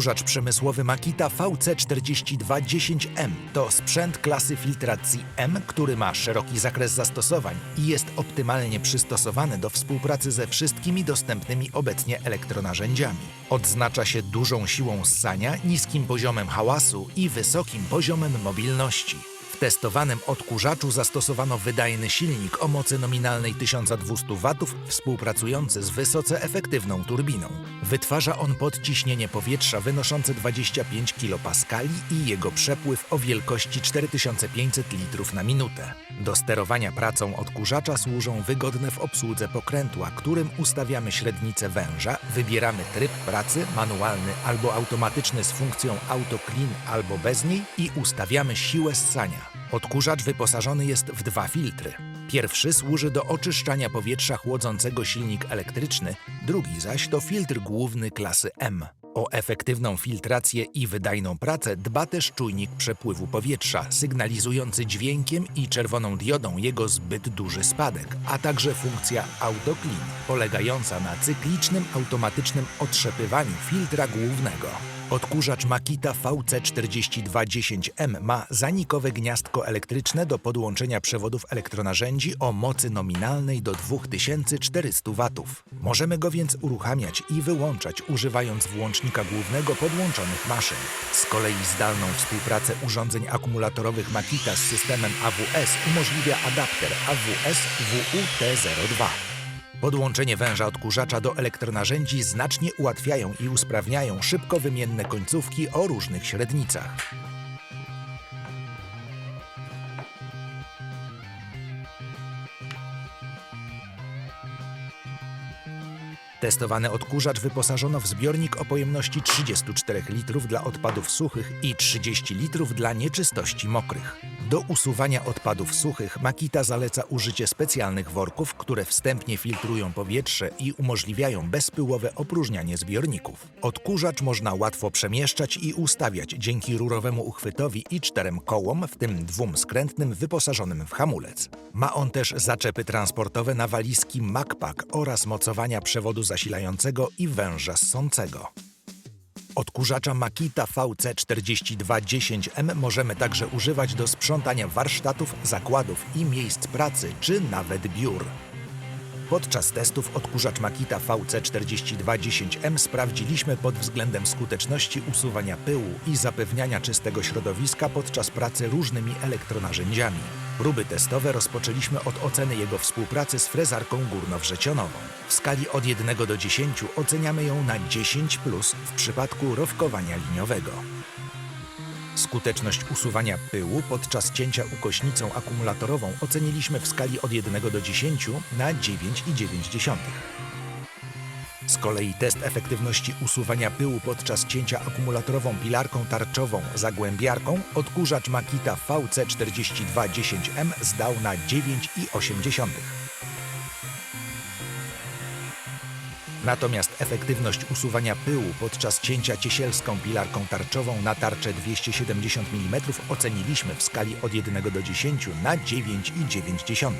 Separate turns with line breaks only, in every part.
Odkurzacz przemysłowy Makita VC4210M to sprzęt klasy filtracji M, który ma szeroki zakres zastosowań i jest optymalnie przystosowany do współpracy ze wszystkimi dostępnymi obecnie elektronarzędziami. Odznacza się dużą siłą ssania, niskim poziomem hałasu i wysokim poziomem mobilności. Testowanym odkurzaczu zastosowano wydajny silnik o mocy nominalnej 1200 W współpracujący z wysoce efektywną turbiną. Wytwarza on podciśnienie powietrza wynoszące 25 kPa i jego przepływ o wielkości 4500 litrów na minutę. Do sterowania pracą odkurzacza służą wygodne w obsłudze pokrętła, którym ustawiamy średnicę węża, wybieramy tryb pracy manualny albo automatyczny z funkcją auto clean albo bez niej i ustawiamy siłę ssania. Odkurzacz wyposażony jest w dwa filtry. Pierwszy służy do oczyszczania powietrza chłodzącego silnik elektryczny, drugi zaś to filtr główny klasy M. O efektywną filtrację i wydajną pracę dba też czujnik przepływu powietrza, sygnalizujący dźwiękiem i czerwoną diodą jego zbyt duży spadek, a także funkcja Auto Clean, polegająca na cyklicznym automatycznym otrzepywaniu filtra głównego. Odkurzacz Makita VC4210M ma zanikowe gniazdko elektryczne do podłączenia przewodów elektronarzędzi o mocy nominalnej do 2400 W. Możemy go więc uruchamiać i wyłączać używając włącznika głównego podłączonych maszyn. Z kolei zdalną współpracę urządzeń akumulatorowych Makita z systemem AWS umożliwia adapter AWS WUT02. Podłączenie węża odkurzacza do elektronarzędzi znacznie ułatwiają i usprawniają szybko wymienne końcówki o różnych średnicach. Testowany odkurzacz wyposażono w zbiornik o pojemności 34 litrów dla odpadów suchych i 30 litrów dla nieczystości mokrych. Do usuwania odpadów suchych Makita zaleca użycie specjalnych worków, które wstępnie filtrują powietrze i umożliwiają bezpyłowe opróżnianie zbiorników. Odkurzacz można łatwo przemieszczać i ustawiać dzięki rurowemu uchwytowi i czterem kołom, w tym dwóm skrętnym wyposażonym w hamulec. Ma on też zaczepy transportowe na walizki MacPack oraz mocowania przewodu zasilającego i węża ssącego. Odkurzacza Makita VC4210M możemy także używać do sprzątania warsztatów, zakładów i miejsc pracy, czy nawet biur. Podczas testów odkurzacz Makita VC4210M sprawdziliśmy pod względem skuteczności usuwania pyłu i zapewniania czystego środowiska podczas pracy różnymi elektronarzędziami. Próby testowe rozpoczęliśmy od oceny jego współpracy z frezarką górnowrzecionową. W skali od 1 do 10 oceniamy ją na 10 w przypadku rowkowania liniowego. Skuteczność usuwania pyłu podczas cięcia ukośnicą akumulatorową oceniliśmy w skali od 1 do 10 na 9,9. Kolei test efektywności usuwania pyłu podczas cięcia akumulatorową pilarką tarczową zagłębiarką odkurzacz Makita VC4210M zdał na 9,8. Natomiast efektywność usuwania pyłu podczas cięcia ciesielską pilarką tarczową na tarczę 270 mm oceniliśmy w skali od 1 do 10 na 9,9.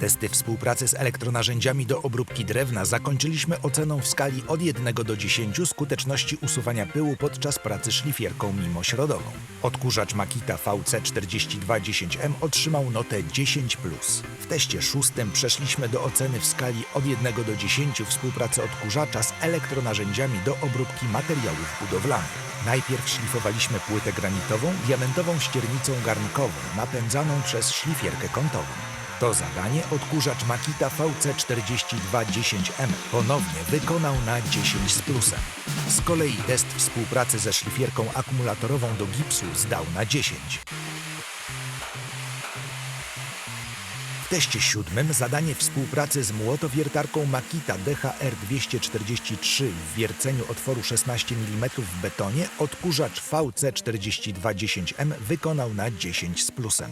Testy współpracy z elektronarzędziami do obróbki drewna zakończyliśmy oceną w skali od 1 do 10 skuteczności usuwania pyłu podczas pracy szlifierką mimośrodową. Odkurzacz Makita VC4210M otrzymał notę 10+. W teście szóstym przeszliśmy do oceny w skali od 1 do 10 współpracy odkurzacza z elektronarzędziami do obróbki materiałów budowlanych. Najpierw szlifowaliśmy płytę granitową diamentową ściernicą garnkową napędzaną przez szlifierkę kątową. To zadanie odkurzacz Makita VC4210M ponownie wykonał na 10 z plusem. Z kolei test współpracy ze szlifierką akumulatorową do gipsu zdał na 10. W teście siódmym zadanie współpracy z młotowiertarką Makita DHR243 w wierceniu otworu 16 mm w betonie odkurzacz VC4210M wykonał na 10 z plusem.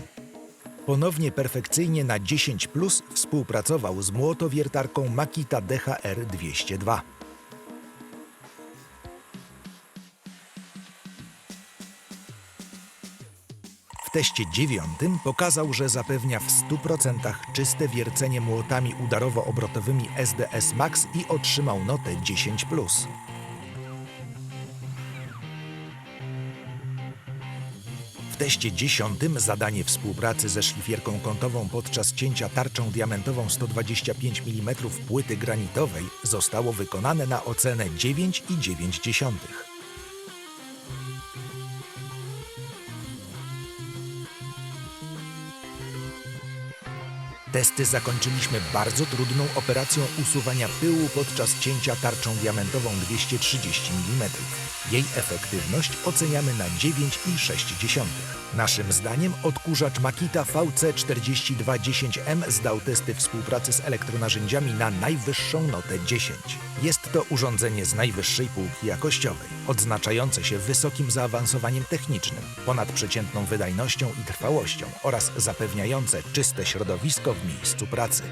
Ponownie perfekcyjnie na 10 plus współpracował z młotowiertarką Makita DHR 202. W teście dziewiątym pokazał, że zapewnia w 100% czyste wiercenie młotami udarowo-obrotowymi SDS Max i otrzymał notę 10+. W teście dziesiątym zadanie współpracy ze szlifierką kątową podczas cięcia tarczą diamentową 125 mm płyty granitowej zostało wykonane na ocenę 9,9. Testy zakończyliśmy bardzo trudną operacją usuwania pyłu podczas cięcia tarczą diamentową 230 mm. Jej efektywność oceniamy na 9,6. Naszym zdaniem odkurzacz Makita VC4210M zdał testy współpracy z elektronarzędziami na najwyższą notę 10. Jest to urządzenie z najwyższej półki jakościowej, odznaczające się wysokim zaawansowaniem technicznym, ponadprzeciętną wydajnością i trwałością oraz zapewniające czyste środowisko w miejscu pracy.